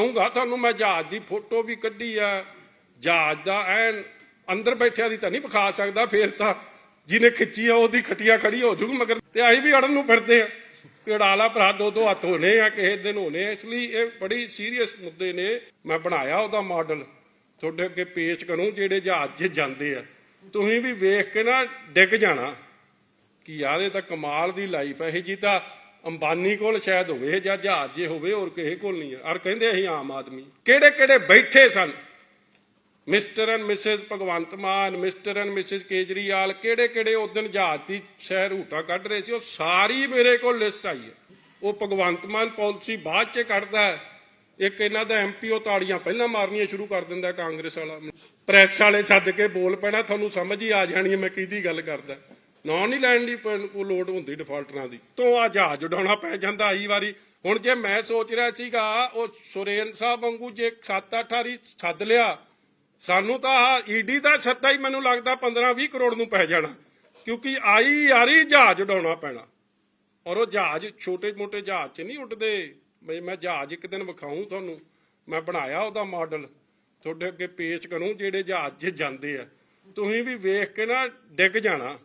ਆਉਂਗਾ ਤੁਹਾਨੂੰ, ਮੈਂ ਜਹਾਜ਼ ਦੀ ਫੋਟੋ ਵੀ ਕੱਢੀ ਆ। ਜਹਾਜ਼ ਦਾ ਐਨ ਅੰਦਰ ਬੈਠਿਆ ਦੀ ਤਾਂ ਨਹੀਂ ਵਿਖਾ ਸਕਦਾ, ਫੇਰ ਤਾਂ ਜਿਹਨੇ ਖਿੱਚੀ ਆ, ਉਹਦੀ ਖਟੀਆ ਖੜੀ ਹੋ ਜੂਗੀ ਮਗਰ ਤੇ ਆਈ ਵੀ ਅੜਨ ਨੂੰ ਫਿਰਦੇ ਆ। ਕਿ ਭਰਾ, ਦੋ ਦੋ ਹੱਥ ਹੋਣੇ ਆ, ਕਿਸੇ ਦਿਨ ਹੋਣੇ ਇਸ ਲਈ ਇਹ ਬੜੀ ਸੀਰੀਅਸ ਮੁੱਦੇ ਨੇ, ਮੈਂ ਬਣਾਇਆ ਉਹਦਾ ਮਾਡਲ ਤੁਹਾਡੇ ਅੱਗੇ ਪੇਸ਼ ਕਰੂੰ, ਜਿਹੜੇ ਜਹਾਜ਼ 'ਚ ਜਾਂਦੇ ਆ। ਤੁਸੀਂ ਵੀ ਵੇਖ ਕੇ ਨਾ ਡਿੱਗ ਜਾਣਾ ਕਿ ਯਾਰ, ਇਹ ਤਾਂ ਕਮਾਲ ਦੀ ਲਾਈਫ ਹੈ ਇਹ ਜੀ ਤਾਂ ਅੰਬਾਨੀ ਕੋਲ ਸ਼ਾਇਦ ਹੋਵੇ ਜਾਂ ਜਹਾਜ਼ ਜੇ ਹੋਵੇ ਹੋਰ ਕਿਸੇ ਕੋਲ ਨਹੀਂ ਹੈ। ਔਰ ਕਹਿੰਦੇ ਅਸੀਂ ਆਮ ਆਦਮੀ। ਕਿਹੜੇ ਕਿਹੜੇ ਬੈਠੇ ਸਨ? Mr and Mrs Bhagwant Mann, Mr and Mrs Kejriwal ਕਿਹੜੇ ਕਿਹੜੇ ਉਦੋਂ ਜਹਾਜ਼ ਦੀ ਸ਼ਹਿਰ ਹੂਟਾ ਕੱਢ ਰਹੇ ਸੀ? ਉਹ ਸਾਰੀ ਮੇਰੇ ਕੋਲ ਲਿਸਟ ਆਈ ਹੈ। ਉਹ ਭਗਵੰਤ ਮਾਨ ਪਾਲਿਸੀ ਬਾਅਦ ਚ ਕੱਢਦਾ ਹੈ। ਇੱਕ ਇਹਨਾਂ ਦਾ ਐਮਪੀਓ ਤਾੜੀਆਂ ਪਹਿਲਾਂ ਮਾਰਨੀਆਂ ਸ਼ੁਰੂ ਕਰ ਦਿੰਦਾ ਕਾਂਗਰਸ ਵਾਲਾ। ਪ੍ਰੈਸ ਵਾਲੇ ਸੱਦ ਕੇ ਬੋਲ ਪੈਣਾ, ਤੁਹਾਨੂੰ ਸਮਝ ਹੀ ਆ ਜਾਣੀ ਹੈ ਮੈਂ ਕਿਹਦੀ ਗੱਲ ਕਰਦਾ। ਨਾਂ ਨਹੀਂ ਲੈਣ ਦੀ ਪੈਣ ਕੋਈ ਲੋੜ ਹੁੰਦੀ ਡਿਫਾਲਟਰਾਂ ਦੀ। ਤੋਂ ਆ ਜਹਾਜ਼ ਉਡਾਉਣਾ ਪੈ ਜਾਂਦਾ ਆਈ ਵਾਰੀ? ਹੁਣ ਜੇ ਮੈਂ ਸੋਚ ਰਿਹਾ ਸੀਗਾ, ਉਹ ਸੁਰੇਨ ਸਾਹਿਬ ਵਾਂਗੂ ਜੇ 7-8 ਵਾਰੀ ਛੱਡ ਲਿਆ, ਸਾਨੂੰ ਤਾਂ ਈਡੀ ਦਾ ਛੱਤਾ ਹੀ ਮੈਨੂੰ ਲੱਗਦਾ 15-20 ਕਰੋੜ ਨੂੰ ਪੈ ਜਾਣਾ। ਕਿਉਂਕਿ ਆਈ ਯਾਰੀ ਜਹਾਜ਼ ਉਡਾਉਣਾ ਪੈਣਾ। ਔਰ ਉਹ ਜਹਾਜ਼ ਛੋਟੇ-ਮੋਟੇ ਜਹਾਜ਼ 'ਚ ਨਹੀਂ ਉੱਡਦੇ। ਬਈ ਮੈਂ ਜਹਾਜ਼ ਇੱਕ ਦਿਨ ਵਿਖਾਉਂ ਤੁਹਾਨੂੰ। ਮੈਂ ਬਣਾਇਆ ਉਹਦਾ ਮਾਡਲ ਤੁਹਾਡੇ ਅੱਗੇ ਪੇਸ਼ ਕਰੂੰ ਜਿਹੜੇ ਜਹਾਜ਼ 'ਚ ਜਾਂਦੇ ਆ। ਤੁਸੀਂ ਵੀ ਵੇਖ ਕੇ ਨਾ ਡਿੱਗ ਜਾਣਾ।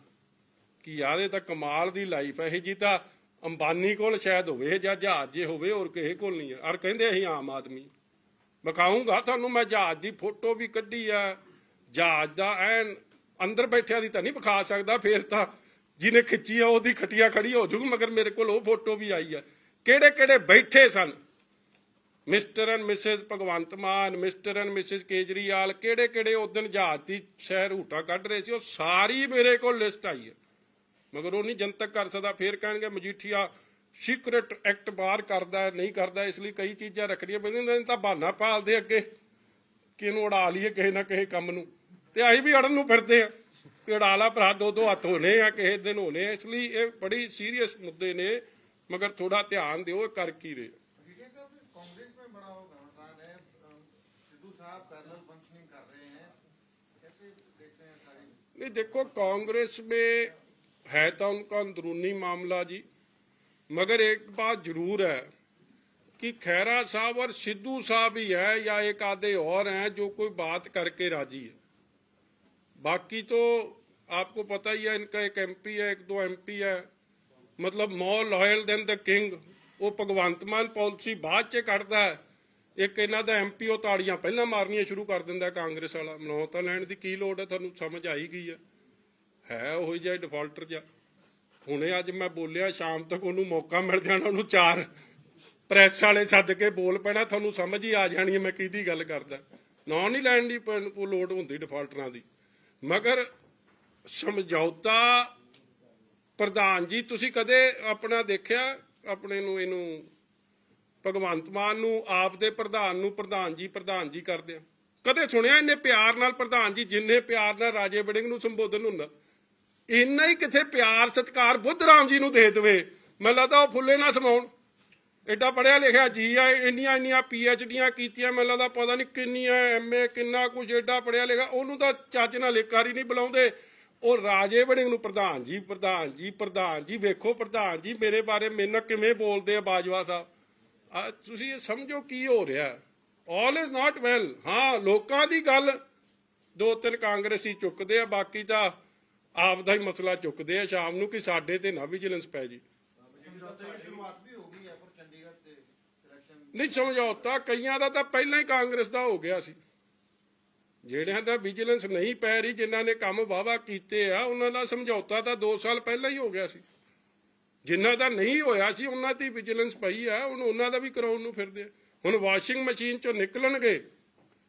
ਕਿ ਯਾਰ ਇਹ ਤਾਂ ਕਮਾਲ ਦੀ ਲਾਈਫ ਹੈ ਇਹ ਜੀ ਤਾਂ ਅੰਬਾਨੀ ਕੋਲ ਸ਼ਾਇਦ ਹੋਵੇ ਜਾਂ ਜਹਾਜ਼ ਜੇ ਹੋਵੇ ਹੋਰ ਕਿਸੇ ਕੋਲ ਨਹੀਂ ਹੈ ਔਰ ਕਹਿੰਦੇ ਅਸੀਂ ਆਮ ਆਦਮੀ। ਵਿਖਾਉਂਗਾ ਤੁਹਾਨੂੰ, ਮੈਂ ਜਹਾਜ਼ ਦੀ ਫੋਟੋ ਵੀ ਕੱਢੀ ਆ। ਜਹਾਜ਼ ਦਾ ਐਨ ਅੰਦਰ ਬੈਠਿਆ ਦੀ ਤਾਂ ਨਹੀਂ ਵਿਖਾ ਸਕਦਾ, ਫੇਰ ਤਾਂ ਜਿਹਨੇ ਖਿੱਚੀ ਆ, ਉਹਦੀ ਖਟੀਆ ਖੜੀ ਹੋ ਜੂਗੀ ਮਗਰ ਮੇਰੇ ਕੋਲ ਉਹ ਫੋਟੋ ਵੀ ਆਈ ਆ। ਕਿਹੜੇ ਕਿਹੜੇ ਬੈਠੇ ਸਨ? Mr and Mrs Bhagwant Mann, Mr and Mrs Kejriwal ਕਿਹੜੇ ਕਿਹੜੇ ਉਸ ਦਿਨ ਜਹਾਜ਼ ਦੀ ਸ਼ਹਿਰ ਹੂਟਾ ਕੱਢ ਰਹੇ ਸੀ, ਉਹ ਸਾਰੀ ਮੇਰੇ ਕੋਲ ਲਿਸਟ ਆਈ ਹੈ ਮਗਰ ਉਹ ਨਹੀਂ ਜਨਤਕ ਕਰ ਸਕਦਾ ਫੇਰ ਕਹਿਣਗੇ ਮਜੀਠੀਆ ਸੀਕ੍ਰੇਟ ਐਕਟ ਬਾਹਰ ਕਰਦਾ ਹੈ, ਨਹੀਂ ਕਰਦਾ ਇਸ ਲਈ ਕਈ ਚੀਜ਼ਾਂ ਰੱਖਣੀਆਂ ਪੈਂਦੀਆਂ ਨੇ ਤਾਂ ਬਹਾਨਾ ਪਾਲਦੇ ਅੱਗੇ ਕਿ ਇਹਨੂੰ ਉਡਾ ਲਈਏ ਕਿਸੇ ਨਾ ਕਿਸੇ ਕੰਮ ਨੂੰ ਤੇ ਅਸੀਂ ਵੀ ਅੜਨ ਨੂੰ ਫਿਰਦੇ ਆ ਕਿ ਉਡਾ ਲਾ ਭਰਾ ਦੋ ਦੋ ਹੱਥ ਹੋਣੇ ਆ ਕਿਸੇ ਦਿਨ ਹੋਣੇ ਆ। ਇਸ ਲਈ ਇਹ ਬੜੀ ਸੀਰੀਅਸ ਮੁੱਦੇ ਨੇ ਮਗਰ ਥੋੜਾ ਧਿਆਨ ਦਿਓ ਇਹ ਕਰ ਕੀ ਰਹੇ विजय साहब कांग्रेस में बड़ा वो घमासान है अ, सिद्धू साहब पैरेलल फंक्शनिंग कर रहे हैं कैसे देखते हैं सारी नहीं देखो कांग्रेस में है तो उनका अंदरूनी मामला जी मगर एक बात जरूर है कि खैरा साहब और सिद्धू साहब ही है या एक आधे और हैं जो कोई बात करके राजी है बाकी तो आपको पता ही है इनका एक एमपी है एक दो एमपी है मतलब more loyal than the king ਉਹ ਭਗਵੰਤ ਮਾਨ ਪਾਲਿਸੀ ਬਾਅਦ ਚ ਕੱਢਦਾ ਹੈ ਇੱਕ ਇਹਨਾਂ ਦਾ ਐਮਪੀ ਉਹ ਤਾੜੀਆਂ ਪਹਿਲਾਂ ਮਾਰਨੀਆਂ ਸ਼ੁਰੂ ਕਰ ਦਿੰਦਾ ਕਾਂਗਰਸ ਵਾਲਾ ਮਨੋ ਤਾਂ ਲੈਣ ਦੀ ਕੀ ਲੋੜ ਹੈ ਤੁਹਾਨੂੰ ਸਮਝ ਆਈ ਗਈ ਹੈ ਹੈ ਉਹੀ ਜਿਹਾ ਡਿਫਾਲਟਰ ਜਿਹਾ। ਹੁਣੇ ਅੱਜ ਮੈਂ ਬੋਲਿਆ, ਸ਼ਾਮ ਤੱਕ ਉਹਨੂੰ ਮੌਕਾ ਮਿਲ ਜਾਣਾ, ਉਹਨੂੰ ਚਾਰ ਪ੍ਰੈਸ ਵਾਲੇ ਸੱਦ ਕੇ ਬੋਲ ਪੈਣਾ, ਤੁਹਾਨੂੰ ਸਮਝ ਹੀ ਆ ਜਾਣੀ ਹੈ ਮੈਂ ਕਿਹਦੀ ਗੱਲ ਕਰਦਾ। ਨਾਂ ਨਹੀਂ ਲੈਣ ਦੀ ਪ- ਕੋਈ ਲੋੜ ਹੁੰਦੀ ਡਿਫਾਲਟਰਾਂ ਦੀ। ਮਗਰ ਸਮਝੌਤਾ ਪ੍ਰਧਾਨ ਜੀ, ਤੁਸੀਂ ਕਦੇ ਆਪਣਾ ਦੇਖਿਆ ਆਪਣੇ ਨੂੰ, ਇਹਨੂੰ ਭਗਵੰਤ ਮਾਨ ਨੂੰ, ਆਪ ਦੇ ਪ੍ਰਧਾਨ ਨੂੰ, ਪ੍ਰਧਾਨ ਜੀ ਪ੍ਰਧਾਨ ਜੀ ਕਰਦੇ ਆ? ਕਦੇ ਸੁਣਿਆ ਇਹਨੇ ਪਿਆਰ ਨਾਲ ਪ੍ਰਧਾਨ ਜੀ, ਜਿੰਨੇ ਪਿਆਰ ਨਾਲ ਰਾਜੇ ਵੜਿੰਗ ਨੂੰ ਸੰਬੋਧਨ ਹੁੰਦਾ? ਇੰਨਾ ਹੀ ਕਿਥੇ ਪਿਆਰ, ਸਤਿਕਾਰ, ਬੁੱਧ ਰਾਮ ਜੀ ਨੂੰ ਦੇ ਦੇਵੇ। ਮੈਨੂੰ ਲੱਗਦਾ ਉਹ ਫੁੱਲੇ ਨਾ ਸਮਾਉਣ। ਐਡਾ ਪੜਿਆ ਲਿਖਿਆ ਜੀ ਆ, ਇੰਨੀਆਂ ਇੰਨੀਆਂ ਪੀ ਐਚ ਡੀਆਂ ਕੀਤੀਆਂ, ਮੈਨੂੰ ਲੱਗਦਾ ਪਤਾ ਨਹੀਂ ਕਿੰਨੀਆਂ ਐਮਏ ਕਿੰਨਾ ਕੁਝ ਐਡਾ ਪੜਿਆ ਲਿਖਿਆ। ਉਹਨੂੰ ਤਾਂ ਚੱਜ ਨਾਲ ਲੇਕਾਰੀ ਨਹੀਂ ਬੁਲਾਉਂਦੇ। ਉਹ ਰਾਜੇ ਬਣੇ ਨੂੰ ਪ੍ਰਧਾਨ ਜੀ ਪ੍ਰਧਾਨ ਜੀ ਪ੍ਰਧਾਨ ਜੀ, ਵੇਖੋ ਪ੍ਰਧਾਨ ਜੀ, ਮੇਰੇ ਬਾਰੇ ਮੇਰੇ ਨਾਲ ਕਿਵੇਂ ਬੋਲਦੇ ਆ ਬਾਜਵਾ ਸਾਹਿਬ। ਤੁਸੀਂ ਇਹ ਸਮਝੋ ਕੀ ਹੋ ਰਿਹਾ। ਆਲ ਇਜ਼ ਨਾਟ ਵੈਲ ਹਾਂ, ਲੋਕਾਂ ਦੀ ਗੱਲ ਦੋ ਤਿੰਨ ਕਾਂਗਰਸੀ ਚੁੱਕਦੇ ਆ, ਬਾਕੀ ਤਾਂ ਆਪ ਦਾ ਹੀ ਮਸਲਾ ਚੁੱਕਦੇ ਆ, ਸ਼ਾਮ ਨੂੰ ਕਿ ਸਾਡੇ ਤੇ ਨਾ ਵਿਜੀਲੈਂਸ ਪੈ ਜੀ। ਨਹੀਂ ਸਮਝੌਤਾ ਕਈਆਂ ਦਾ ਤਾਂ ਪਹਿਲਾਂ ਹੀ ਕਾਂਗਰਸ ਦਾ ਹੋ ਗਿਆ ਸੀ। ਜਿਹੜਿਆਂ ਦਾ ਵਿਜੀਲੈਂਸ ਨਹੀਂ ਪੈ ਰਹੀ, ਜਿਨ੍ਹਾਂ ਨੇ ਕੰਮ ਵਾਵਾ ਕੀਤੇ ਆ, ਉਹਨਾਂ ਦਾ ਸਮਝੌਤਾ ਤਾਂ 2 ਸਾਲ ਪਹਿਲਾਂ ਹੀ ਹੋ ਗਿਆ ਸੀ। ਜਿਨ੍ਹਾਂ ਦਾ ਨਹੀਂ ਹੋਇਆ ਸੀ, ਉਹਨਾਂ ਦੀ ਵਿਜੀਲੈਂਸ ਪਈ ਆ, ਹੁਣ ਉਹਨਾਂ ਦਾ ਵੀ ਕਰਾਉਣ ਨੂੰ ਫਿਰਦੇ ਹੁਣ ਵਾਸ਼ਿੰਗ ਮਸ਼ੀਨ ਚੋਂ ਨਿਕਲਣਗੇ।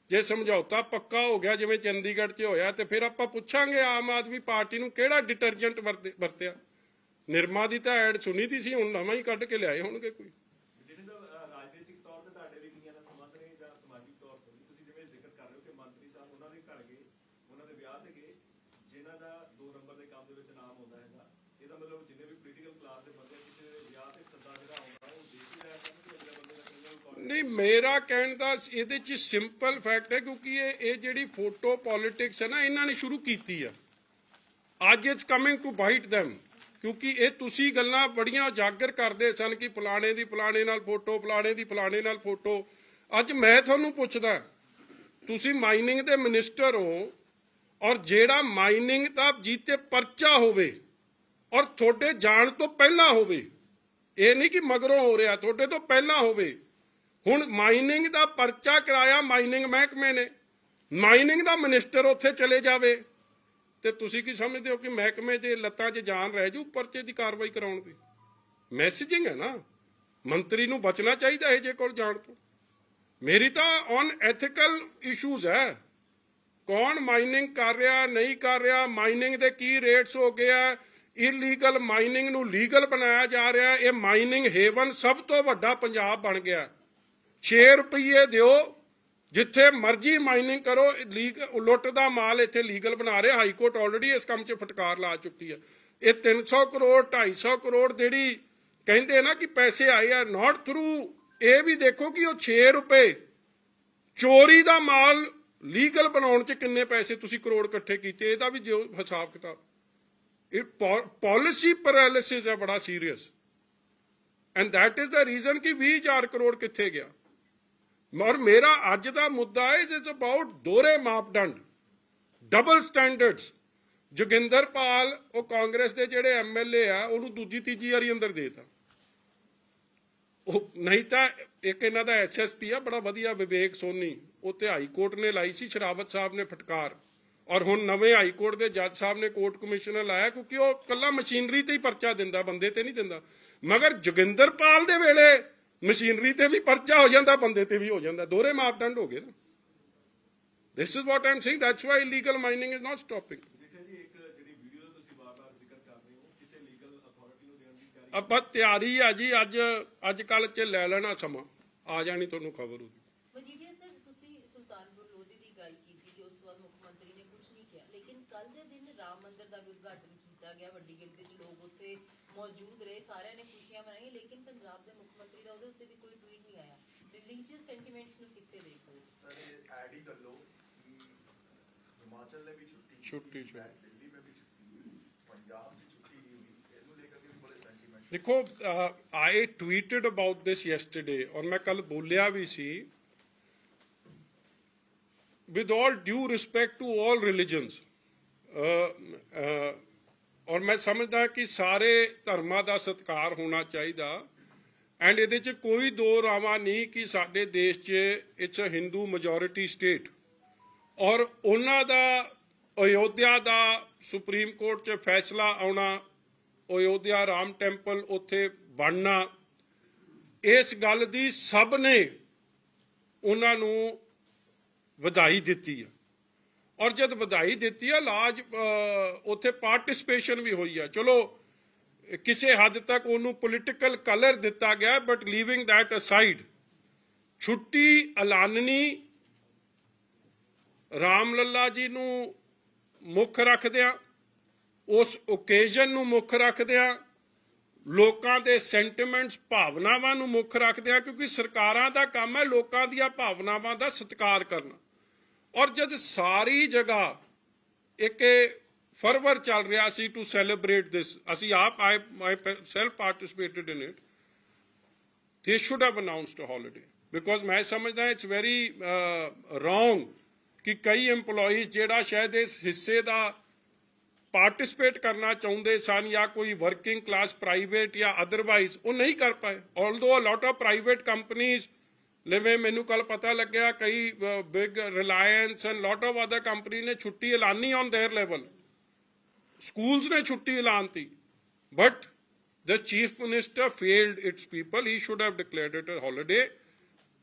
ਜੇ ਸਮਝੌਤਾ ਪੱਕਾ ਹੋ ਗਿਆ, ਜਿਵੇਂ ਚੰਡੀਗੜ੍ਹ 'ਚ ਹੋਇਆ, ਤੇ ਫਿਰ ਆਪਾਂ ਪੁੱਛਾਂਗੇ ਆਮ ਆਦਮੀ ਪਾਰਟੀ ਨੂੰ ਕਿਹੜਾ ਡਿਟਰਜੈਂਟ ਵਰਤੇ- ਵਰਤਿਆ? ਨਿਰਮਾ ਦੀ ਤਾਂ ਐਡ ਸੁਣੀ ਦੀ ਸੀ, ਹੁਣ ਨਵਾਂ ਹੀ ਕੱਢ ਕੇ ਲਿਆਏ ਹੋਣਗੇ ਕੋਈ ਜਿਹੜੇ ਤਾਂ ਅ, ਰਾਜਨੀਤਿਕ ਤੌਰ ਤੇ ਤੁਹਾਡੇ ਵੀ ਕਈਆਂ ਨਾਲ ਸੰਬੰਧ ਨੇ ਜਾਂ ਸਮਾਜਿਕ ਤੌਰ ਤੇ ਵੀ ਤੁਸੀਂ ਜਿਵੇਂ ਜ਼ਿਕਰ ਕਰ ਰਹੇ ਹੋ ਕਿ ਮੰਤਰੀ ਸਾਹਿਬ ਉਹਨਾਂ ਦੇ ਘਰ ਗਏ ਉਹਨਾਂ ਦੇ ਵਿਆਹ ਤੇ ਗਏ ਜਿਨ੍ਹਾਂ ਦਾ ਦੋ ਨੰਬਰ ਦੇ ਕੰਮ ਦੇ ਵਿੱਚ ਨਾਮ ਆਉਂਦਾ ਹੈਗਾ ਇਹਦਾ ਮਤਲਬ ਜਿੰਨੇ ਵੀ ਪੋਲੀਟੀਕਲ ਕਲਾਸ ਦੇ ਬੰਦੇ ਕਿਸੇ ਦੇ ਵਿਆਹ ਤੇ ਸੱਦਾ ਜਿਹੜਾ ਆਉਂਦਾ ਉਹ ਦੇਖ ਹੀ ਰਿਹਾ ਕਰਨ ਕਿ ਅਗਲੇ ਬੰਦੇ ਦਾ ਕਿੰਨਾ ਰਿਕਾਰਡ ਨਹੀਂ, ਮੇਰਾ ਕਹਿਣ ਦਾ ਇਹਦੇ ਚ ਸਿੰਪਲ ਫੈਕਟ ਹੈ ਕਿਉਂਕਿ ਇਹ ਇਹ ਜਿਹੜੀ ਫੋਟੋ ਪੋਲਿਟਿਕਸ ਹੈ ਨਾ, ਇਹਨਾਂ ਨੇ ਸ਼ੁਰੂ ਕੀਤੀ ਆ। ਅੱਜ it's coming to bite them, ਕਿਉਂਕਿ ਇਹ ਤੁਸੀਂ ਗੱਲਾਂ ਬੜੀਆਂ ਉਜਾਗਰ ਕਰਦੇ ਸਨ ਕਿ ਫਲਾਣੇ ਦੀ ਫਲਾਣੇ ਨਾਲ ਫੋਟੋ ਫਲਾਣੇ ਦੀ ਫਲਾਣੇ ਨਾਲ ਫੋਟੋ ਅੱਜ ਮੈਂ ਤੁਹਾਨੂੰ ਪੁੱਛਦਾ, ਤੁਸੀਂ ਮਾਈਨਿੰਗ ਦੇ ਮਿਨਿਸਟਰ ਹੋ ਔਰ ਜਿਹੜਾ ਮਾਈਨਿੰਗ ਦਾ ਜੀਤੇ ਪਰਚਾ ਹੋਵੇ ਔਰ ਤੁਹਾਡੇ ਜਾਣ ਤੋਂ ਪਹਿਲਾਂ ਹੋਵੇ, ਇਹ ਨਹੀਂ ਕਿ ਮਗਰੋਂ ਹੋ ਰਿਹਾ, ਤੁਹਾਡੇ ਤੋਂ ਪਹਿਲਾਂ ਹੋਵੇ ਹੁਣ ਮਾਈਨਿੰਗ ਦਾ ਪਰਚਾ ਕਰਾਇਆ ਮਾਈਨਿੰਗ ਮਹਿਕਮੇ ਨੇ। ਮਾਈਨਿੰਗ ਦਾ ਮਿਨਿਸਟਰ ਉੱਥੇ ਚਲੇ ਜਾਵੇ। ਤੇ ਤੁਸੀਂ ਕੀ ਸਮਝਦੇ ਹੋ ਕਿ ਮਹਿਕਮੇ ਦੇ ਲੱਤਾਂ 'ਚ ਜਾਨ ਰਹਿ ਜੂ ਪਰਚੇ ਦੀ ਕਾਰਵਾਈ ਕਰਾਉਣ ਦੀ? ਮੈਸੇਜਿੰਗ ਹੈ ਨਾ। ਮੰਤਰੀ ਨੂੰ ਬਚਣਾ ਚਾਹੀਦਾ ਇਹ ਜੇ ਕੋਲ ਜਾਣ ਤੋਂ। ਮੇਰੀ ਤਾਂ ਔਨ ਐਥੀਕਲ ਇਸ਼ੂਜ਼ ਹੈ। ਕੌਣ ਮਾਈਨਿੰਗ ਕਰ ਰਿਹਾ, ਨਹੀਂ ਕਰ ਰਿਹਾ ਮਾਈਨਿੰਗ ਦੇ ਕੀ ਰੇਟਸ ਹੋ ਗਿਆ ਇਲੀਗਲ ਮਾਈਨਿੰਗ ਨੂੰ ਲੀਗਲ ਬਣਾਇਆ ਜਾ ਰਿਹਾ। ਇਹ ਮਾਈਨਿੰਗ ਹੇਵਨ ਸਭ ਤੋਂ ਵੱਡਾ ਪੰਜਾਬ ਬਣ ਗਿਆ। 6 ਰੁਪਏ ਦਿਓ, ਜਿੱਥੇ ਮਰਜ਼ੀ ਮਾਈਨਿੰਗ ਕਰੋ ਲੀਗ ਲੁੱਟ ਦਾ ਮਾਲ ਇੱਥੇ ਲੀਗਲ ਬਣਾ ਰਹੇ ਹਾਈ ਕੋਰਟ ਆਲਰੇਡੀ ਇਸ ਕੰਮ 'ਚ ਫਟਕਾਰ ਲਾ ਚੁੱਕੀ ਹੈ। ਇਹ 300 ਕਰੋੜ 250 ਕਰੋੜ ਜਿਹੜੀ ਕਹਿੰਦੇ ਨਾ ਕਿ ਪੈਸੇ ਆਏ ਆ ਨਾਟ ਥਰੂ ਇਹ ਵੀ ਦੇਖੋ ਕਿ ਉਹ 6 ਰੁਪਏ। ਚੋਰੀ ਦਾ ਮਾਲ ਲੀਗਲ ਬਣਾਉਣ 'ਚ ਕਿੰਨੇ ਪੈਸੇ ਤੁਸੀਂ ਕਰੋੜ ਇਕੱਠੇ ਕੀਤੇ, ਇਹਦਾ ਵੀ ਜੋ ਹਿਸਾਬ ਕਿਤਾਬ। ਇਹ ਪਾਲਿਸੀ ਪੈਰਾਲਿਸਿਸ ਹੈ, ਬੜਾ serious and that is the reason ਕਿ 20000 ਕਰੋੜ ਕਿੱਥੇ ਗਿਆ। ਔਰ ਮੇਰਾ ਅੱਜ ਦਾ ਮੁੱਦਾ ਹੈ ਇਟਸ ਅਬਾਊਟ ਦੋਰੇ ਮਾਪਦੰਡ ਡਬਲ ਸਟੈਂਡਰਡਸ ਜੋਗਿੰਦਰ ਪਾਲ, ਉਹ ਕਾਂਗਰਸ ਦੇ ਜਿਹੜੇ ਐਮਐਲਏ ਆ, ਉਹਨੂੰ ਦੂਜੀ ਤੀਜੀ ਵਾਰੀ ਅੰਦਰ ਦੇਤਾ। ਉਹ ਨਹੀਂ ਤਾਂ ਇੱਕ ਇਹਨਾਂ ਦਾ ਐਸਐਸਪੀ ਆ, ਬੜਾ ਵਧੀਆ ਵਿਵੇਕ ਸੋਨੀ ਉਹ ਤੇ ਹਾਈ ਕੋਰਟ ਨੇ ਲਾਈ ਸੀ, ਸ਼ਰਾਵਤ ਸਾਹਿਬ ਨੇ ਫਟਕਾਰ। ਔਰ ਹੁਣ ਨਵੇਂ ਹਾਈ ਕੋਰਟ ਦੇ ਜੱਜ ਸਾਹਿਬ ਨੇ ਕੋਰਟ ਕਮਿਸ਼ਨਰ ਲਾਇਆ, ਕਿਉਂਕਿ ਉਹ ਕੱਲਾ ਮਸ਼ੀਨਰੀ ਤੇ ਹੀ ਪਰਚਾ ਦਿੰਦਾ, ਬੰਦੇ ਤੇ ਨਹੀਂ ਦਿੰਦਾ। ਮਗਰ ਜੋਗਿੰਦਰ ਪਾਲ ਦੇ ਵੇਲੇ ਮਸ਼ੀਨਰੀ ਤੇ ਵੀ ਪਰਚਾ ਹੋ ਜਾਂਦਾ ਬੰਦੇ ਤੇ ਵੀ ਹੋ ਜਾਂਦਾ। ਦੋਹਰੇ ਮਾਪਦੰਡ ਹੋ ਗਏ ਨਾ। This is what I'm saying that's why legal mining is not stopping ਜਿੱਥੇ ਜੀ ਇੱਕ ਜਿਹੜੀ ਵੀਡੀਓ ਦਾ ਤੁਸੀਂ ਬਾਰ-ਬਾਰ ਜ਼ਿਕਰ ਕਰ ਰਹੇ ਹੋ ਕਿਸੇ ਲੀਗਲ ਅਥਾਰਟੀ ਨੂੰ ਦੇਣ ਦੀ ਤਿਆਰੀ ਆਪਾਂ ਤਿਆਰੀ ਆ ਜੀ ਅੱਜ ਅੱਜ ਕੱਲ ਚ ਲੈ ਲੈਣਾ ਸਮਾਂ। ਆ ਜਾਣੀ ਤੁਹਾਨੂੰ ਖਬਰ ਉਹਦੀ। ਮਜੀਠੀਆ ਸਰ ਤੁਸੀਂ ਸੁਲਤਾਨਪੁਰ ਲੋਧੀ ਦੀ ਗੱਲ ਕੀਤੀ ਕਿ ਉਸ ਤੋਂ ਬਾਅਦ ਮੁੱਖ ਮੰਤਰੀ ਨੇ ਕੁਝ ਨਹੀਂ ਕਿਹਾ। ਲੇਕਿਨ ਕੱਲ ਦੇ ਦਿਨ ਰਾਮ ਮੰਦਿਰ ਦਾ ਵੀ ਉਦਘਾਟਨ ਕੀਤਾ ਗਿਆ ਵੱਡੀ ਗਿਣਤੀ 'ਚ ਲੋਕ ਉੱਥੇ ਮੌਜੂਦ ਰਹੇ ਸਾਰਿਆਂ ਨੇ ਖੁਸ਼ੀਆਂ ਮਨਾਈਆਂ ਲੇਕਿਨ ਪੰਜਾਬ ਦੇ ਮੁੱਖ ਮੰਤਰੀ ਦਾ ਉਹਦੇ ਉੱਤੇ ਵੀ ਕੋਈ ਟਵੀਟ ਨਹੀਂ ਆਇਆ। ਰਿਲੀਜੀਅਸ ਸੈਂਟੀਮੈਂਟਸ ਨੂੰ ਕਿੱਥੇ ਦੇਖੋ ਸਰ ਇਹ ਐਡ ਹੀ ਕਰ ਲਓ ਹਿਮਾਚਲ ਨੇ ਵੀ ਛੁੱਟੀ ਛੁੱਟੀ ਦਿੱਲੀ ਵਿੱਚ ਵੀ ਛੁੱਟੀ ਪੰਜਾਬ ਵਿੱਚ ਛੁੱਟੀ ਇਹਨੂੰ ਲੈ ਕੇ ਵੀ ਬੜੇ ਸੈਂਟੀਮੈਂਟ ਦੇਖੋ I tweeted about this yesterday ਔਰ ਮੈਂ ਕੱਲ ਬੋਲਿਆ ਵੀ ਸੀ with all due respect to all religions, uh, ਔਰ ਮੈਂ ਸਮਝਦਾ ਕਿ ਸਾਰੇ ਧਰਮਾਂ ਦਾ ਸਤਿਕਾਰ ਹੋਣਾ ਚਾਹੀਦਾ। ਐਂਡ ਇਹਦੇ 'ਚ ਕੋਈ ਦੋ ਰਾਵਾਂ ਨਹੀਂ ਕਿ ਸਾਡੇ ਦੇਸ਼ 'ਚ it's uh Hindu majority state ਔਰ ਉਹਨਾਂ ਦਾ, ਅਯੋਧਿਆ ਦਾ ਸੁਪਰੀਮ ਕੋਰਟ 'ਚ ਫੈਸਲਾ ਆਉਣਾ, ਅਯੋਧਿਆ ਰਾਮ ਟੈਂਪਲ ਉੱਥੇ ਬਣਨਾ, ਇਸ ਗੱਲ ਦੀ ਸਭ ਨੇ ਉਹਨਾਂ ਨੂੰ ਵਧਾਈ ਦਿੱਤੀ ਹੈ ਔਰ ਜਦ ਵਧਾਈ ਦਿੱਤੀ ਆ, ਲਾਜ ਉੱਥੇ ਪਾਰਟਿਸਿਪੇਸ਼ਨ ਵੀ ਹੋਈ ਆ। ਚਲੋ, ਕਿਸੇ ਹੱਦ ਤੱਕ ਉਹਨੂੰ ਪੋਲਿਟੀਕਲ ਕਲਰ ਦਿੱਤਾ ਗਿਆ ਬਟ ਲੀਵਿੰਗ that ਅਸਾਈਡ ਛੁੱਟੀ ਐਲਾਨਣੀ, ਰਾਮ ਲੱਲਾ ਜੀ ਨੂੰ ਮੁੱਖ ਰੱਖਦਿਆਂ, ਉਸ ਓਕੇਜ਼ਨ ਨੂੰ ਮੁੱਖ ਰੱਖਦਿਆਂ, ਲੋਕਾਂ ਦੇ ਸੈਂਟੀਮੈਂਟਸ ਭਾਵਨਾਵਾਂ ਨੂੰ ਮੁੱਖ ਰੱਖਦਿਆਂ, ਕਿਉਂਕਿ ਸਰਕਾਰਾਂ ਦਾ ਕੰਮ ਹੈ ਲੋਕਾਂ ਦੀਆਂ ਭਾਵਨਾਵਾਂ ਦਾ ਸਤਿਕਾਰ ਕਰਨਾ। ਔਰ ਜਦ ਸਾਰੀ ਜਗ੍ਹਾ ਇੱਕ ਫਰਵਰ ਚੱਲ ਰਿਹਾ ਸੀ ਟੂ ਸੈਲੀਬ੍ਰੇਟ ਦਿਸ ਅਸੀਂ ਆਪ I myself participated in it they should have announced a holiday. Because ਮੈਂ ਸਮਝਦਾ ਇਟਸ ਵੈਰੀ ਰੋਂਗ ਕਿ ਕਈ EMPLOYEES ਜਿਹੜਾ ਸ਼ਾਇਦ ਇਸ ਹਿੱਸੇ ਦਾ ਪਾਰਟਿਸਿਪੇਟ ਕਰਨਾ ਚਾਹੁੰਦੇ ਸਨ ਜਾਂ ਕੋਈ ਵਰਕਿੰਗ ਕਲਾਸ ਪ੍ਰਾਈਵੇਟ ਜਾਂ ਅਦਰਵਾਈਜ਼ ਉਹ ਨਹੀਂ ਕਰ ਪਾਏ। Although a lot of private ਕੰਪਨੀਆਂ ਲਿਵੇਂ ਮੈਨੂੰ ਕੱਲ ਪਤਾ ਲੱਗਿਆ ਕਈ big Reliance and lot of other company ਨੇ ਛੁੱਟੀ ਐਲਾਨੀ ਔਨ देयर ਲੈਵਲ ਸਕੂਲਸ ਨੇ ਛੁੱਟੀ ਐਲਾਨਤੀ but the chief minister failed its people he should have declared it a holiday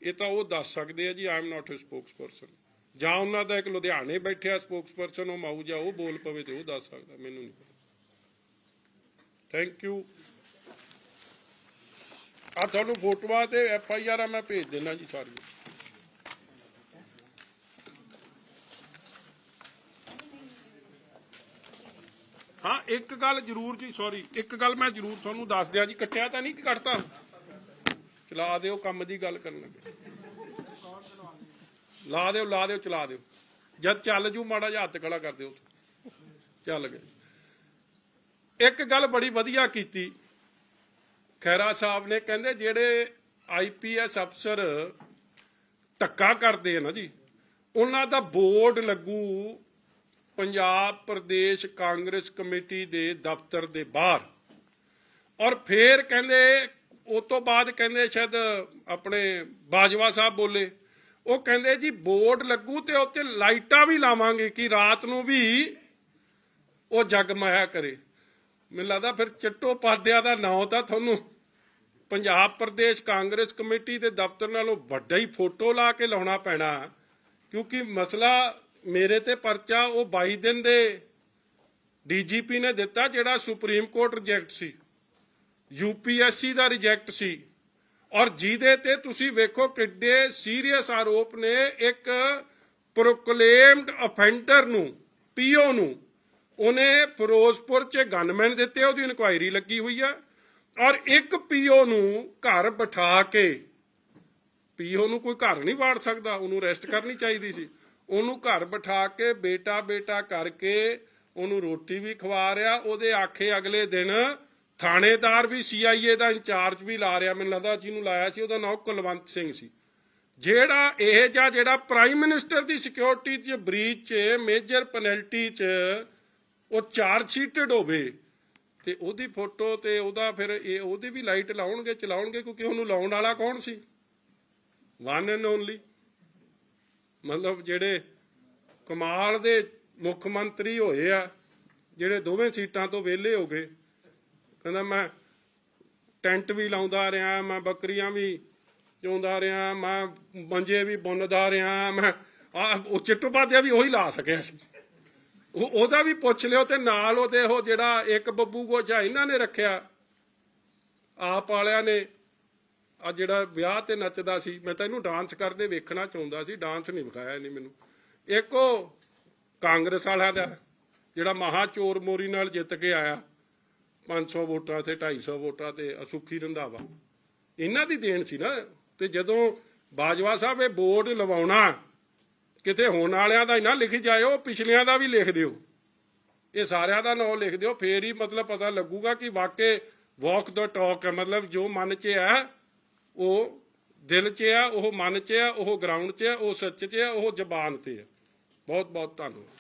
ਇਹ ਤਾਂ ਉਹ ਦੱਸ ਸਕਦੇ ਆ ਜੀ I am not his spokesperson ਜਾਂ ਉਹਨਾਂ ਦਾ ਇੱਕ ਲੁਧਿਆਣੇ ਬੈਠਿਆ ਸਪੋਕਸਪਰਸਨ ਉਹ ਮਾਊ ਜਾ ਉਹ ਬੋਲ ਪਵੇ ਤੇ ਉਹ ਦੱਸ ਸਕਦਾ ਮੈਨੂੰ ਨਹੀਂ ਪਤਾ ਥੈਂਕ ਯੂ ਆ ਤੁਹਾਨੂੰ ਫੋਟੋਆਂ ਤੇ ਐਫ ਆਈ ਆਰ ਮੈਂ ਭੇਜ ਦੇਣਾ ਜੀ ਸਾਰੀਆਂ ਹਾਂ, ਇੱਕ ਗੱਲ ਜ਼ਰੂਰ ਜੀ ਸੌਰੀ ਇੱਕ ਗੱਲ ਮੈਂ ਜ਼ਰੂਰ ਤੁਹਾਨੂੰ ਦੱਸ ਦਿਆਂ ਜੀ, ਕੱਟਿਆ ਤਾਂ ਨਹੀਂ ਕਿ ਕੱਟਤਾ? ਚਲਾ ਦਿਓ, ਕੰਮ ਦੀ ਗੱਲ ਕਰਨ ਲੱਗੇ। ਲਾ ਦਿਓ ਲਾ ਦਿਓ, ਚਲਾ ਦਿਓ। ਜਦ ਚੱਲ ਜੂ, ਮਾੜਾ ਜਿਹਾ ਹੱਥ ਖੜਾ ਕਰ ਦਿਓ। ਚੱਲ ਗਏ। ਇੱਕ ਗੱਲ ਬੜੀ ਵਧੀਆ ਕੀਤੀ। ਖੈਰਾ ਸਾਹਿਬ ਨੇ ਕਹਿੰਦੇ ਜਿਹੜੇ ਆਈਪੀਐਸ ਅਫਸਰ ਧੱਕਾ ਕਰਦੇ ਆ ਨਾ ਜੀ, ਉਹਨਾਂ ਦਾ ਬੋਰਡ ਲੱਗੂ ਪੰਜਾਬ ਪ੍ਰਦੇਸ਼ ਕਾਂਗਰਸ ਕਮੇਟੀ ਦੇ ਦਫ਼ਤਰ ਦੇ ਬਾਹਰ। ਔਰ ਫੇਰ ਕਹਿੰਦੇ ਉਸ ਤੋਂ ਬਾਅਦ ਕਹਿੰਦੇ ਸ਼ਾਇਦ ਆਪਣੇ ਬਾਜਵਾ ਸਾਹਿਬ ਬੋਲੇ, ਉਹ ਕਹਿੰਦੇ ਜੀ ਬੋਰਡ ਲੱਗੂ ਤੇ ਉੱਤੇ ਲਾਈਟਾਂ ਵੀ ਲਾਵਾਂਗੇ ਕਿ ਰਾਤ ਨੂੰ ਵੀ ਉਹ ਜਗਮਇਆ ਕਰੇ। ਮੈਨੂੰ ਲੱਗਦਾ ਫਿਰ ਚਿੱਟੋ ਪਾਦਿਆਂ ਦਾ ਨਾਂ ਤਾਂ ਤੁਹਾਨੂੰ ਪੰਜਾਬ ਪ੍ਰਦੇਸ਼ ਕਾਂਗਰਸ ਕਮੇਟੀ ਦੇ ਦਫ਼ਤਰ ਨਾਲੋਂ ਵੱਡਾ ਹੀ ਫੋਟੋ ਲਾ ਕੇ ਲਾਉਣਾ ਪੈਣਾ, ਕਿਉਂਕਿ ਮਸਲਾ ਮੇਰੇ ਤੇ ਪਰਚਾ, ਉਹ 22 ਦਿਨ ਦੇ ਡੀਜੀਪੀ ਨੇ ਦਿੱਤਾ, ਜਿਹੜਾ ਸੁਪਰੀਮ ਕੋਰਟ ਰਿਜੈਕਟ ਸੀ। ਯੂਪੀਐਸਸੀ ਦਾ ਰਿਜੈਕਟ ਸੀ। ਔਰ ਜਿਹਦੇ ਤੇ ਤੁਸੀਂ ਵੇਖੋ ਕਿੱਡੇ ਸੀਰੀਅਸ ਆਰੋਪ ਨੇ ਇੱਕ ਪ੍ਰੋਕਲੇਮਡ ਅਫੈਂਡਰ ਨੂੰ ਪੀਓ ਨੂੰ। ਉਹਨੇ ਫਿਰੋਜ਼ਪੁਰ 'ਚ ਗਨਮੈਨ ਦਿੱਤੇ, ਉਹਦੀ ਇਨਕੁਆਇਰੀ ਲੱਗੀ ਹੋਈ ਆ। ਔਰ ਇੱਕ ਪੀਓ ਨੂੰ ਘਰ ਬਿਠਾ ਕੇ, ਪੀਓ ਨੂੰ ਕੋਈ ਘਰ ਨਹੀਂ ਵਾੜ ਸਕਦਾ, ਉਹਨੂੰ ਰੈਸਟ ਕਰਨੀ ਚਾਹੀਦੀ ਸੀ। ਉਹਨੂੰ ਘਰ ਬਿਠਾ ਕੇ ਬੇਟਾ ਬੇਟਾ ਕਰਕੇ ਉਹਨੂੰ ਰੋਟੀ ਵੀ ਖਵਾ ਰਿਹਾ। ਉਹਦੇ ਆਖੇ ਅਗਲੇ ਦਿਨ ਥਾਣੇਦਾਰ ਵੀ ਸੀਆਈਏ ਦਾ ਇੰਚਾਰਜ ਵੀ ਲਾ ਰਿਹਾ। ਮੈਨੂੰ ਲੱਗਦਾ ਜਿਹਨੂੰ ਲਾਇਆ ਸੀ, ਉਹਦਾ ਨਾਮ ਕੁਲਵੰਤ ਸਿੰਘ ਸੀ। ਜਿਹੜਾ ਇਹ ਜਾਂ ਜਿਹੜਾ ਪ੍ਰਾਈਮ ਮਿਨਿਸਟਰ ਦੀ ਸਿਕਿਉਰਿਟੀ 'ਚ ਬਰੀਚ 'ਚ ਮੇਜਰ ਪੈਨਲਟੀ 'ਚ ਉਹ ਚਾਰਜ ਸ਼ੀਟਡ ਹੋਵੇ ਤੇ ਉਹਦੀ ਫੋਟੋ ਤੇ ਉਹਦਾ ਫਿਰ ਇਹ ਉਹਦੀ ਵੀ ਲਾਈਟ ਲਾਉਣਗੇ, ਚਲਾਉਣਗੇ, ਕਿਉਂਕਿ ਉਹਨੂੰ ਲਾਉਣ ਵਾਲਾ ਕੌਣ ਸੀ? ਵਨ ਐਂਡ ਓਨਲੀ ਮਤਲਬ ਜਿਹੜੇ ਕਮਾਲ ਦੇ ਮੁੱਖ ਮੰਤਰੀ ਹੋਏ ਆ, ਜਿਹੜੇ ਦੋਵੇਂ ਸੀਟਾਂ ਤੋਂ ਵਿਹਲੇ ਹੋ ਗਏ। ਕਹਿੰਦਾ ਮੈਂ ਟੈਂਟ ਵੀ ਲਾਉਂਦਾ ਰਿਹਾ, ਮੈਂ ਬੱਕਰੀਆਂ ਵੀ ਚੋਂਦਾ ਰਿਹਾ, ਮੈਂ ਮੰਜੇ ਵੀ ਬੁੰਨਦਾ ਰਿਹਾ, ਮੈਂ ਆ, ਉਹ ਚਿੱਟੋਪਾਧਿਆ ਵੀ ਉਹੀ ਲਾ ਸਕਿਆ ਸੀ। ਉਹ ਉਹਦਾ ਵੀ ਪੁੱਛ ਲਿਓ ਤੇ ਨਾਲ ਉਹਦੇ ਉਹ ਜਿਹੜਾ ਇੱਕ ਬੱਬੂ ਗੋਜਾ ਇਹਨਾਂ ਨੇ ਰੱਖਿਆ, ਆਪ ਵਾਲਿਆਂ ਨੇ ਆ ਜਿਹੜਾ ਵਿਆਹ ਤੇ ਨੱਚਦਾ ਸੀ, ਮੈਂ ਤਾਂ ਇਹਨੂੰ ਡਾਂਸ ਕਰਦੇ ਵੇਖਣਾ ਚਾਹੁੰਦਾ ਸੀ ਡਾਂਸ ਨਹੀਂ ਵਿਖਾਇਆ ਇਹਨੇ ਮੈਨੂੰ। ਇੱਕ ਉਹ ਕਾਂਗਰਸ ਵਾਲਿਆਂ ਦਾ, ਜਿਹੜਾ ਮਹਾ ਚੋਰ ਮੋਰੀ ਨਾਲ ਜਿੱਤ ਕੇ ਆਇਆ 500 ਵੋਟਾਂ ਤੇ 250 ਵੋਟਾਂ ਤੇ ਅਸੁਖੀ ਰੰਧਾਵਾ। ਇਹਨਾਂ ਦੀ ਦੇਣ ਸੀ ਨਾ, ਤੇ ਜਦੋਂ ਬਾਜਵਾ ਸਾਹਿਬ ਇਹ ਬੋਰਡ ਲਵਾਉਣਾ ਕਿਤੇ ਹੋਣ ਵਾਲਿਆਂ ਦਾ ਹੀ ਨਾ ਲਿਖੀ ਜਾਇਓ, ਪਿਛਲਿਆਂ ਦਾ ਵੀ ਲਿਖ ਦਿਓ। ਇਹ ਸਾਰਿਆਂ ਦਾ ਨਾਮ ਲਿਖ ਦਿਓ, ਫੇਰ ਹੀ ਮਤਲਬ ਪਤਾ ਲੱਗੂਗਾ ਕਿ ਵਾਕਈ ਵਾਕ ਦਾ ਟਾਕ ਹੈ। ਮਤਲਬ ਜੋ ਮਨ 'ਚ ਹੈ, ਉਹ ਦਿਲ 'ਚ ਹੈ, ਉਹ ਮਨ 'ਚ ਹੈ, ਉਹ ਗਰਾਊਂਡ 'ਚ ਹੈ, ਉਹ ਸੱਚ 'ਚ ਹੈ, ਉਹ ਜ਼ਬਾਨ ਤੇ ਹੈ। ਬਹੁਤ ਬਹੁਤ ਧੰਨਵਾਦ।